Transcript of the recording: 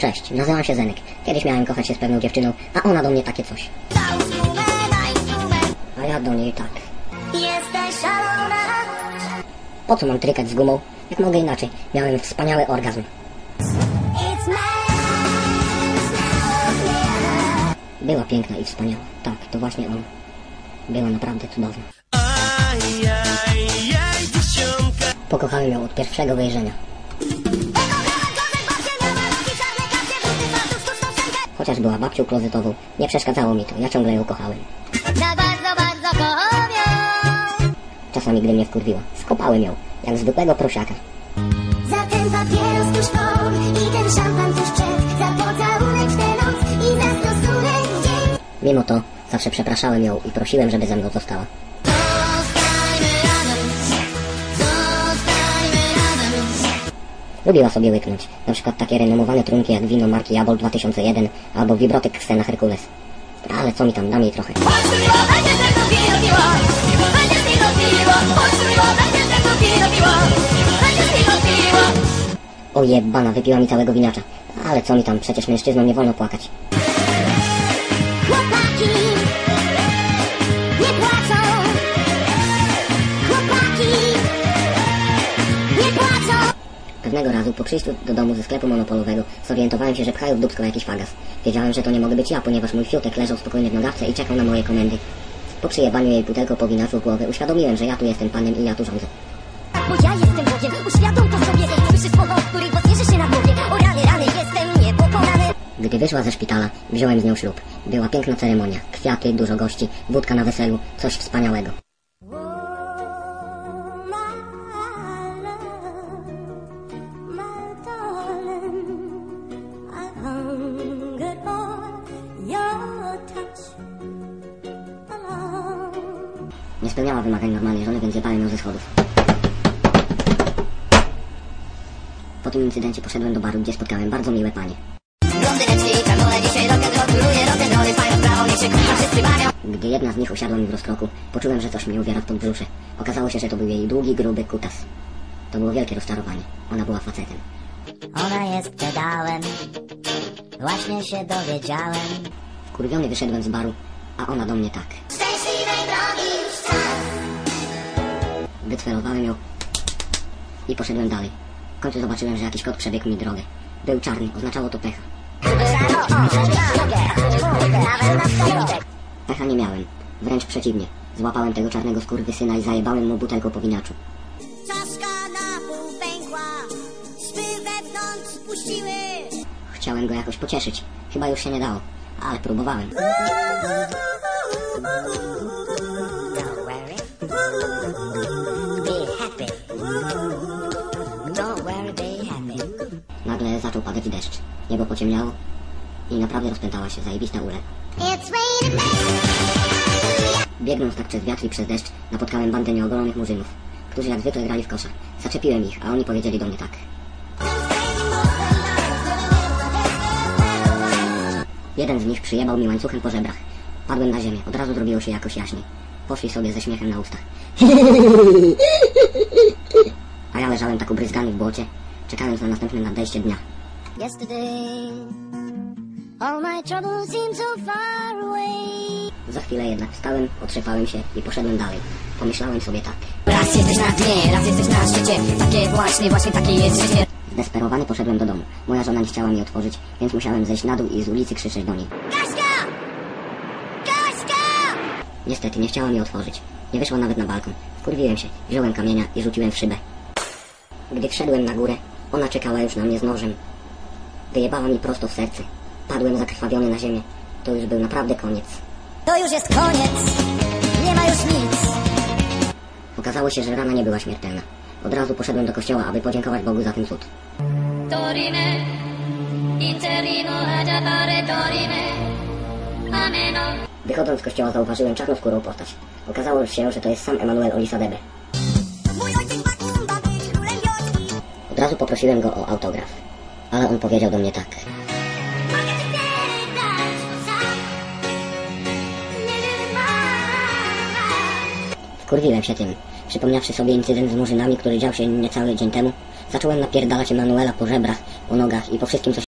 Cześć, nazywam się Zenek. Kiedyś miałem kochać się z pewną dziewczyną, a ona do mnie takie coś. A ja do niej tak. Jesteś szalona Po co mam trykać z gumą? Jak mogę inaczej? Miałem wspaniały orgazm. Była piękna i wspaniała. Tak, to właśnie ona. Była naprawdę cudowna. Pokochałem ją od pierwszego wejrzenia. Chociaż była babcią klozetową, nie przeszkadzało mi to. Ja ciągle ją kochałem. Za bardzo, bardzo kocham ją Czasami, gdy mnie wkurwiła, skopałem ją, jak zwykłego prosiaka. Za ten papieros tuż po I ten szampan tuż przed Za pocałunek w tę noc I za stosunek w dzień Mimo to, zawsze przepraszałem ją i prosiłem, żeby ze mną została. Lubiła sobie łyknąć, na przykład takie renomowane trunki jak wino marki Jabol 2001 albo Vibrotek Xena Herkules. Ale co mi tam, dam jej trochę. O jebana, wypiła mi całego winiacza. Ale co mi tam, przecież mężczyznom nie wolno płakać. Pewnego razu po przyjściu do domu ze sklepu monopolowego zorientowałem się, że pchają w dupsko jakiś fagas. Wiedziałem, że to nie mogę być ja, ponieważ mój fiutek leżał spokojnie w nogawce i czekał na moje komendy. Po przyjebaniu jej pudełko po winaczu w głowę uświadomiłem, że ja tu jestem panem i ja tu rządzę. Bo ja jestem Bogiem, uświadom to sobie. Słyszysz słowa, od których podniesie się na głowie. O rany, rany, jestem niepokonany. Gdy wyszła ze szpitala, wziąłem z nią ślub. Była piękna ceremonia, kwiaty, dużo gości, wódka na weselu, coś wspaniałego. Nie spełniała wymagań normalnej żony, więc jebałem ją ze schodów. Po tym incydencie poszedłem do baru, gdzie spotkałem bardzo miłe panie. Gdy jedna z nich usiadła mi w rozkroku, poczułem, że coś mnie uwiera w podbrzusze. Okazało się, że to był jej długi, gruby kutas. To było wielkie rozczarowanie. Ona była facetem. Ona jest pedałem, właśnie się dowiedziałem. Wkurwiony wyszedłem z baru, a ona do mnie tak. Wycfelowałem ją i poszedłem dalej. W końcu zobaczyłem, że jakiś kot przebiegł mi drogę. Był czarny, oznaczało to pecha. Pecha nie miałem, wręcz przeciwnie. Złapałem tego czarnego skurwysyna i zajebałem mu butelką po winaczu. Czaszka na pół pękła, wewnątrz spuściły. Chciałem go jakoś pocieszyć. Chyba już się nie dało, ale próbowałem. Don't worry, Niebo pociemniało i naprawdę rozpętała się zajebista raining Biegnąc tak przez wiatr i przez deszcz, napotkałem bandę nieogolonych murzynów, którzy jak zwykle grali w kosza. Zaczepiłem ich, a oni powiedzieli do mnie tak. Jeden z nich przyjebał mi łańcuchem po żebrach. Padłem na ziemię, od razu zrobiło się jakoś jaśniej. Poszli sobie ze śmiechem na ustach. A ja leżałem tak ubryzgany w błocie, czekając na następne nadejście dnia. Yesterday, all my troubles seem so far away. Za chwilę jednak wstałem, otrzepałem się i poszedłem dalej. Pomyślałem sobie tak. Raz jesteś na dnie, raz jesteś na szczycie. Takie właśnie, właśnie takie jest życie. Zdesperowany poszedłem do domu. Moja żona nie chciała mi otworzyć, więc musiałem zejść na dół i z ulicy krzyczeć do niej. Kaśka! Kaśka! Niestety nie chciała mi otworzyć. Nie wyszła nawet na balkon. Wkurwiłem się, wziąłem kamienia i rzuciłem w szybę. Gdy wszedłem na górę, ona czekała już na mnie z nożem. Wyjebała mi prosto w serce. Padłem zakrwawiony na ziemię. To już był naprawdę koniec. To już jest koniec. Nie ma już nic. Okazało się, że rana nie była śmiertelna. Od razu poszedłem do kościoła, aby podziękować Bogu za ten cud. Dorime, interino dorime, ameno. Wychodząc z kościoła zauważyłem czarnoskórą postać. Okazało się, że to jest sam Emanuel Olisadebe. Od razu poprosiłem go o autograf. Ale on powiedział do mnie tak. Wkurwiłem się tym. Przypomniawszy sobie incydent z murzynami, który dział się niecały dzień temu, zacząłem napierdalać Emanuela po żebrach, po nogach i po wszystkim, co